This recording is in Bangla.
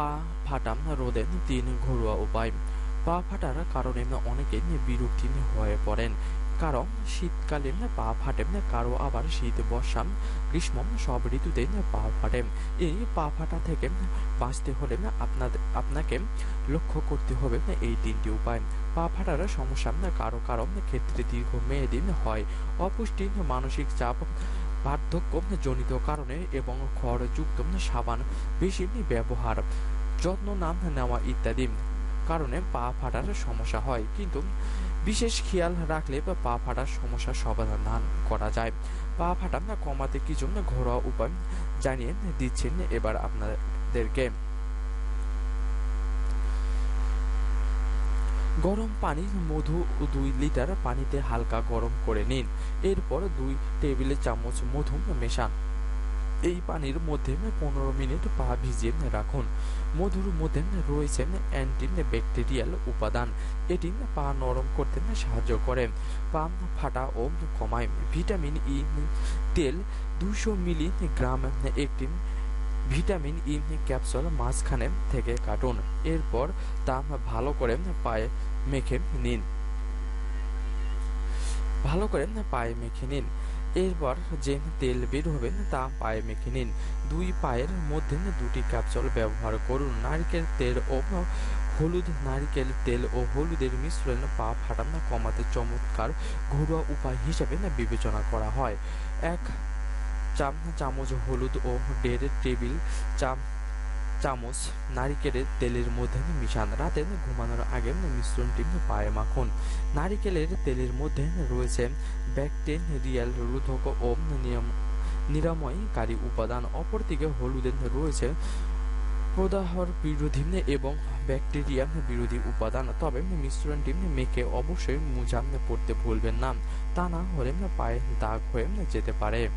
পা ফাটা রোদের তিন ঘরোয়া উপায়। পা ফাটার কারণে অনেকে বিরক্তি হয়ে পড়েন। কারণ শীতকালে পা ফাটে কারও আবার শীত বর্ষা গ্রীষ্ম সব ঋতুতে পা ফাটে এই পা ফাটা থেকে বাঁচতে হলে আপনাদের আপনাকে লক্ষ্য করতে হবে এই তিনটি উপায়। পা ফাটার সমস্যা কারও কারও ক্ষেত্রে দীর্ঘ মেয়াদি হয়। অপুষ্টি মানসিক চাপ বার্ধক্য জনিত কারণে এবং খড়যুক্ত সাবান বেশি ব্যবহার, যত্ন নাম নেওয়া ইত্যাদি কারণে পা ফাটার সমস্যা হয়। কিন্তু বিশেষ খেয়াল রাখলে পা ফাটার সমস্যার সমাধান করা যায়। পা ফাটা কমাতে কিছু ঘরোয়া উপায় জানিয়ে দিচ্ছেন এবার আপনাদেরকে। গরম পানি, মধু দুই লিটার পানিতে হালকা গরম করে নিন। এরপর দুই টেবিল চামচ মধু মেশান। এই পানির মধ্যে পনেরো মিনিট পা ভিজিয়ে রাখুন। মধুর মধ্যে রয়েছে অ্যান্টি ব্যাকটেরিয়াল উপাদান। এটি পা নরম করতে সাহায্য করে। পা ফাটা ও কমায়। ভিটামিন ই তেল দুশো মিলিগ্রাম একটি ভিটামিন ই ক্যাপসুল মাঝখানে থেকে কাটুন এরপর তা ভালো করে পায়ে মেখে নিন। ভালো করে পায়ে মেখে নিন। এরপর যে তেল বের হবে তা পায়ে মেখে নিন। দুই পায়ের মধ্যে দুটি ক্যাপসুল ব্যবহার করুন। নারকেল তেল ও হলুদ নারকেল তেল ও হলুদের মিশ্রণ পা ফাটানো কমাতে চমৎকার ঘরোয়া উপায় হিসেবে বিবেচনা করা হয়। এক চামচ হলুদ ও দেড় টেবিল চাম, চামচ নারিকেলের তেলের মধ্যে মিশান। রাতে ঘুমানোর আগে মিশ্রণটি পায়ে মাখুন। নারিকেলের তেলের মধ্যে রয়েছে ব্যাকটেরিয়াল রোধক ও নিয়ম, নিরাময়কারী উপাদান। অপরদিকে হলুদে রয়েছে প্রদাহর বিরোধী এবং ব্যাকটেরিয়া বিরোধী উপাদান। তবে মিশ্রণটি মেখে অবশ্যই মোজা পড়তে ভুলবেন না। তা না হলে পায়ে দাগ হয়ে যেতে পারে।